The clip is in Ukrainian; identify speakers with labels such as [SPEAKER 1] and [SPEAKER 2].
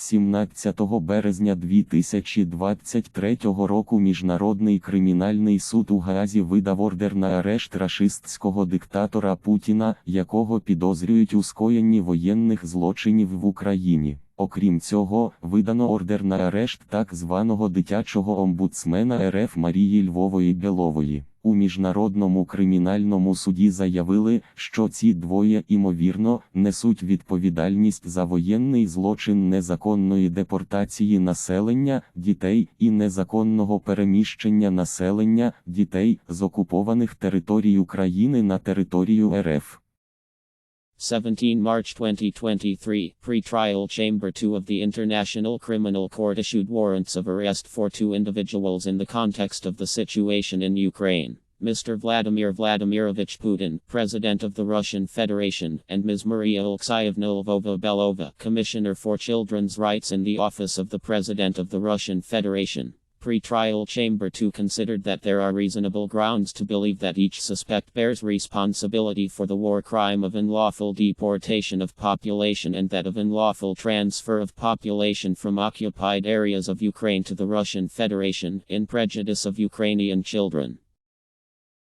[SPEAKER 1] 17 березня 2023 року Міжнародний кримінальний суд у Гаазі видав ордер на арешт рашистського диктатора Путіна, якого підозрюють у скоєнні воєнних злочинів в Україні. Окрім цього, видано ордер на арешт так званого дитячого омбудсмена РФ Марії Львової Белової. У міжнародному кримінальному суді заявили, що ці двоє імовірно несуть відповідальність за воєнний злочин незаконної депортації населення, дітей і незаконного переміщення населення, дітей з окупованих територій України на територію РФ.
[SPEAKER 2] 17 March 2023, Pre-Trial Chamber 2 of the International Criminal Court issued warrants of arrest for two individuals in the context of the situation in Ukraine. Mr. Vladimir Vladimirovich Putin, President of the Russian Federation, and Ms. Maria Alexeyevna Lvova Belova, Commissioner for Children's Rights in the Office of the President of the Russian Federation. Pre-trial Chamber 2 considered that there are reasonable grounds to believe that each suspect bears responsibility for the war crime of unlawful deportation of population and that of unlawful transfer of population from occupied areas of Ukraine to the Russian Federation in prejudice of Ukrainian children.